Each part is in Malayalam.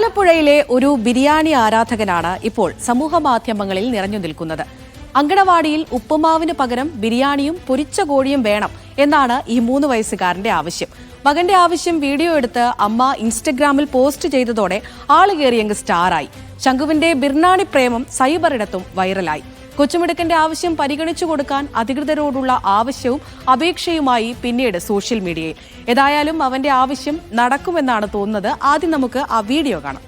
ആലപ്പുഴയിലെ ഒരു ബിരിയാണി ആരാധകനാണ് ഇപ്പോൾ സമൂഹ മാധ്യമങ്ങളിൽ നിറഞ്ഞു നിൽക്കുന്നത്. അങ്കണവാടിയിൽ ഉപ്പുമാവിന് പകരം ബിരിയാണിയും പൊരിച്ച കോഴിയും വേണം എന്നാണ് ഈ മൂന്ന് വയസ്സുകാരന്റെ ആവശ്യം. മകന്റെ ആവശ്യം വീഡിയോ എടുത്ത് അമ്മ ഇൻസ്റ്റഗ്രാമിൽ പോസ്റ്റ് ചെയ്തതോടെ ആളുകേറിയങ്ങ് സ്റ്റാറായി. ശംഖുവിന്റെ ബിർനാണി പ്രേമം സൈബറിടത്തും വൈറലായി. കൊച്ചുമിടുക്കന്റെ ആവശ്യം പരിഗണിച്ചു കൊടുക്കാൻ അധികൃതരോടുള്ള ആവശ്യവും അപേക്ഷയുമായി പിന്നീട് സോഷ്യൽ മീഡിയയിൽ. ഏതായാലും അവന്റെ ആവശ്യം നടക്കുമെന്നാണ് തോന്നുന്നത്. ആദ്യം നമുക്ക് ആ വീഡിയോ കാണാം.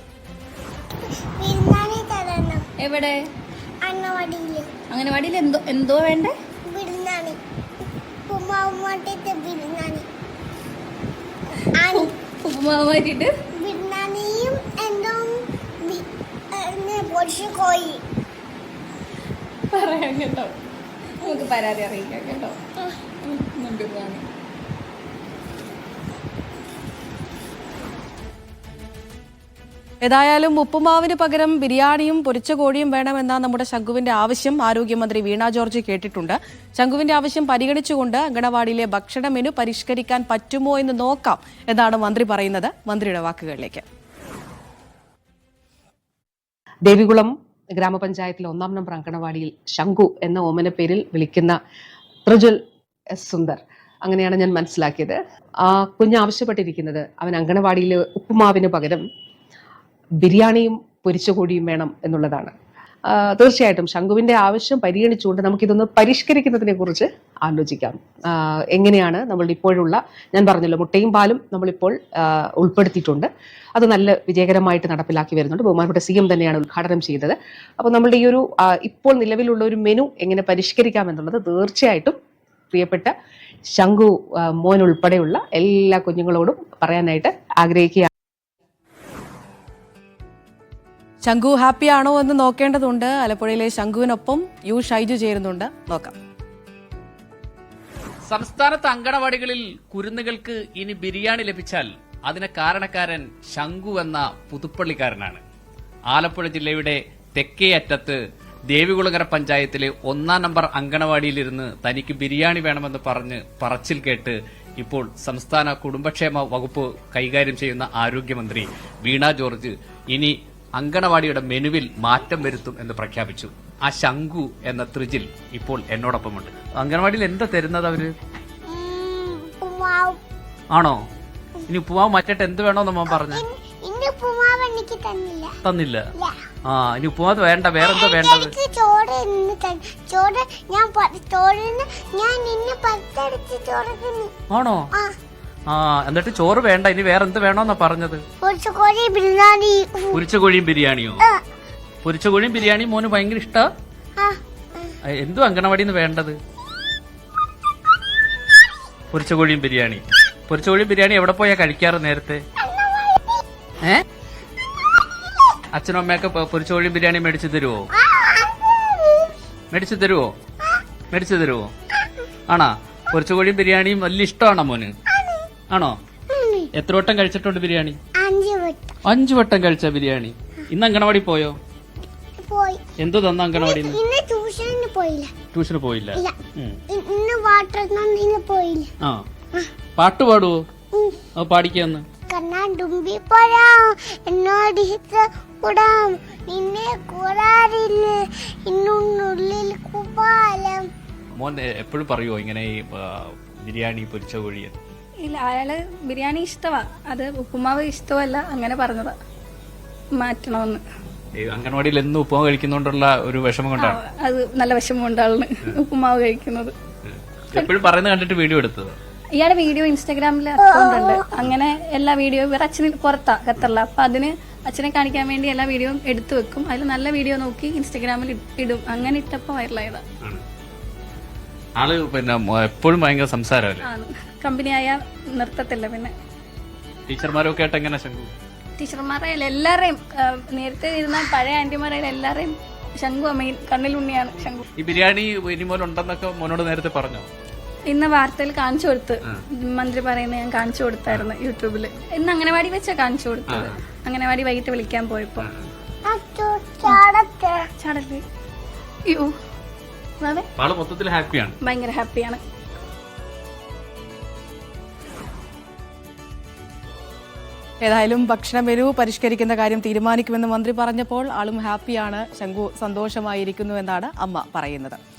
എവിടെ? അംഗനവാടിയിൽ എന്തോ എന്തോ വേണ്ടേ? ഉപ്പുമാവ് മാറ്റിയിട്ട് ബിരിയാണിയും എന്തോ ബി- ഏ, പൊരിച്ച കോഴി പറയാം കേട്ടോ നമുക്ക് പരാതി അറിയിക്കാം കേട്ടോ. നമുക്ക് കാണാം. ഏതായാലും ഉപ്പുമാവിന് പകരം ബിരിയാണിയും പൊരിച്ച കോഴിയും വേണമെന്ന നമ്മുടെ ശംഖുവിന്റെ ആവശ്യം ആരോഗ്യമന്ത്രി വീണ ജോർജ് കേട്ടിട്ടുണ്ട്. ശംഖുവിന്റെ ആവശ്യം പരിഗണിച്ചുകൊണ്ട് അങ്കണവാടിയിലെ ഭക്ഷണ മെനു പരിഷ്കരിക്കാൻ പറ്റുമോ എന്ന് നോക്കാം എന്നാണ് മന്ത്രി പറയുന്നത്. മന്ത്രിയുടെ വാക്കുകളിലേക്ക്. ദേവികുളം ഗ്രാമപഞ്ചായത്തിലെ ഒന്നാം നമ്പർ അങ്കണവാടിയിൽ ശംഖു എന്ന ഓമന പേരിൽ വിളിക്കുന്ന പ്രജുൽ എസ് സുന്ദർ. അങ്ങനെയാണ് ഞാൻ മനസ്സിലാക്കിയത്. ആ കുഞ്ഞ് ആവശ്യപ്പെട്ടിരിക്കുന്നത് അവൻ അങ്കണവാടിയിലെ ഉപ്പുമാവിന് പകരം ബിരിയാണിയും പൊരിച്ച കോഴിയും വേണം എന്നുള്ളതാണ്. തീർച്ചയായിട്ടും ശംഖുവിന്റെ ആവശ്യം പരിഗണിച്ചുകൊണ്ട് നമുക്കിതൊന്ന് പരിഷ്കരിക്കുന്നതിനെ കുറിച്ച് ആലോചിക്കാം. എങ്ങനെയാണ് നമ്മൾ ഇപ്പോഴുള്ള ഞാൻ പറഞ്ഞല്ലോ മുട്ടയും പാലും നമ്മളിപ്പോൾ ഉൾപ്പെടുത്തിയിട്ടുണ്ട്. അത് നല്ല വിജയകരമായിട്ട് നടപ്പിലാക്കി വരുന്നുണ്ട്. ബഹുമാനപ്പെട്ട സി എം തന്നെയാണ് ഉദ്ഘാടനം ചെയ്തത്. അപ്പോൾ നമ്മളുടെ ഈ ഒരു ഇപ്പോൾ നിലവിലുള്ള ഒരു മെനു എങ്ങനെ പരിഷ്കരിക്കാം എന്നുള്ളത് തീർച്ചയായിട്ടും പ്രിയപ്പെട്ട ശംഖു മോൻ ഉൾപ്പെടെയുള്ള എല്ലാ കുഞ്ഞുങ്ങളോടും പറയാനായിട്ട് ആഗ്രഹിക്കുകയാണ്. ശംഖു ഹാപ്പി ആണോ എന്ന് നോക്കേണ്ടതുണ്ട്. ആലപ്പുഴയിലെ ശംഖുവിനൊപ്പം യു ഷൈജു ചേരുന്നുണ്ട്. നോക്കാം. സംസ്ഥാനത്ത് അങ്കണവാടികളിൽ കുരുന്നുകൾക്ക് ഇനി ബിരിയാണി ലഭിച്ചാൽ അതിന് കാരണക്കാരൻ ശംഖു എന്ന പുതുപ്പള്ളിക്കാരനാണ്. ആലപ്പുഴ ജില്ലയുടെ തെക്കേ അറ്റത്ത് ദേവികുളങ്ങര പഞ്ചായത്തിലെ ഒന്നാം നമ്പർ അങ്കണവാടിയിലിരുന്ന് തനിക്ക് ബിരിയാണി വേണമെന്ന് പറഞ്ഞ് പറച്ചിൽ കേട്ട് ഇപ്പോൾ സംസ്ഥാന കുടുംബക്ഷേമ വകുപ്പ് കൈകാര്യം ചെയ്യുന്ന ആരോഗ്യമന്ത്രി വീണ ജോർജ് ഇനി അങ്കണവാടിയുടെ മെനുവിൽ മാറ്റം വരുത്തും എന്ന് പ്രഖ്യാപിച്ചു. ആ ശംഖു എന്ന ത്രിജിൽ ഇപ്പോൾ എന്നോടൊപ്പമുണ്ട്. അങ്കണവാടിയിൽ എന്താ തരുന്നത് അവർ? ആണോ? ഇനി ഉപ്പുമാവ് മാറ്റിട്ട് എന്ത് വേണോന്ന് മോൻ പറഞ്ഞു? തന്നില്ല. തന്നില്ല. ആ ഇനി ഉപ്പുമാവ് വേണ്ട വേറെന്താ വേണ്ടത്? ചോറ് ചോറ് ഞാൻ ചോറിന് ഞാൻ ഇന്ന് ചോറ് ആണോ? ആ എന്നിട്ട് ചോറ് വേണ്ട ഇനി വേറെ എന്ത് വേണോന്നാ പറഞ്ഞത്? പൊരിച്ച കോഴി ബിരിയാണി. പൊരിച്ച കോഴിയും ബിരിയാണിയോ? ആ, പൊരിച്ച കോഴിയും ബിരിയാണിയും മോന് ഭയങ്കര ഇഷ്ടാ? എന്തു അങ്കണവാടിന്ന് വേണ്ടത്? പൊരിച്ച കോഴിയും ബിരിയാണി. പൊരിച്ച കോഴിയും ബിരിയാണി എവിടെ പോയാ കഴിക്കാറ് നേരത്തെ? ഏ? അച്ഛനും അമ്മയൊക്കെ പൊ- കോഴിയും ബിരിയാണി മേടിച്ചു തരുവോ? മേടിച്ചു തരുവോ? മേടിച്ചു തരുവോ? ആണാ? പൊരിച്ചകോഴിയും ബിരിയാണിയും വലിയ ഇഷ്ടമാണോ മോന്? ആണോ? എത്ര വട്ടം കഴിച്ചിട്ടുണ്ട് ബിരിയാണി? അഞ്ച് വട്ടം. അഞ്ചു വട്ടം കഴിച്ച ബിരിയാണി. ഇന്ന് അങ്കണവാടി പോയോ? പോയി. എന്തോ തന്ന അങ്കണവാടി ഇന്ന് ട്യൂഷന് പോയില്ല. ട്യൂഷന് പോയില്ല. ഇന്ന് വാട്ടർ പോയില്ല. ആ. പാട്ട് പാടുവോ? അത് ആ പാടിക്കാന്ന്. കണ്ണാണ്ടുമ്പി പോരാം എന്നോട് ഹിച്ച കൂടാം. നിന്നെ കൂടാറില്ല ഇന്നുള്ളിൽ കുപാലം മോൻ എപ്പോഴും പറയുവോ ഇങ്ങനെ ഈ ബിരിയാണി പൊരിച്ച കോഴി ഇല്ല അയാൾ ബിരിയാണി ഇഷ്ടമാ അത് ഉപ്പുമാവ് ഇഷ്ടമല്ല അങ്ങനെ പറഞ്ഞതാ. മാറ്റണമെന്ന് അംഗൻവാടിയിൽ എന്ന് ഉപ്പുമാവ് കഴിക്കുന്നോണ്ടുള്ള ഒരു വിഷമം കൊണ്ടാണ്. അത് നല്ല വിഷമമുണ്ട് ആളിന് ഉപ്പുമാവ് കഴിക്കുന്നത്. എപ്പോഴും പറയുന്നത് കണ്ടിട്ട് വീഡിയോ എടുത്തത്? ഇയാളുടെ വീഡിയോ ഇൻസ്റ്റാഗ്രാമിൽ അക്കൗണ്ട് ഉണ്ട് അങ്ങനെ എല്ലാ വീഡിയോ ഇവർ അച്ഛന് പുറത്താ ഖത്തറില. അപ്പൊ അതിന് അച്ഛനെ കാണിക്കാൻ വേണ്ടി എല്ലാ വീഡിയോയും എടുത്തു വെക്കും. അതിൽ നല്ല വീഡിയോ നോക്കി ഇൻസ്റ്റാഗ്രാമിൽ ഇടും. അങ്ങനെ ഇട്ടപ്പോ വൈറലായതാ ആണ്. ആൾ പിന്നെ എപ്പോഴും ഭയങ്കര സംസാരമല്ലേ? ആണ്. കമ്പനിയായ നിർത്തത്തില്ല പിന്നെ. ടീച്ചർമാരൊക്കെ ആയിട്ട് എങ്ങനെ ശങ്കു ടീച്ചർമാരായാലും എല്ലാവരെയും ആ, നേരത്തെ ഇരുന്ന പഴയ ആന്റിമാരായാലും എല്ലാവരെയും ശംഖു മെയിൻ കണ്ണിലുണ്ണിയാണ് ശംഖു. ഈ ബിരിയാണി ഇനി മോൻ ഉണ്ടെന്നൊക്കെ മോനോട് നേരത്തെ പറഞ്ഞു? ഇന്ന് വാർത്തയിൽ കാണിച്ചു കൊടുത്ത്. മന്ത്രി പറയുന്നത് ഞാൻ കാണിച്ചു കൊടുത്തായിരുന്നു യൂട്യൂബിൽ ഇന്ന് അംഗനവാടി വെച്ചാ കാണിച്ചു കൊടുത്തത്. അംഗനവാടി വൈകിട്ട് വിളിക്കാൻ പോയപ്പോ. അയ്യോ. അതെ ആൾ മൊത്തത്തിൽ ഹാപ്പിയാണ്. ഭയങ്കര ഹാപ്പിയാണ്. ഏതായാലും ഭക്ഷണ മെനു പരിഷ്കരിക്കുന്ന കാര്യം തീരുമാനിക്കുമെന്ന് മന്ത്രി പറഞ്ഞപ്പോൾ ആളും ഹാപ്പിയാണ്. ശംഖു സന്തോഷമായിരിക്കുന്നു എന്നാണ് അമ്മ പറയുന്നത്.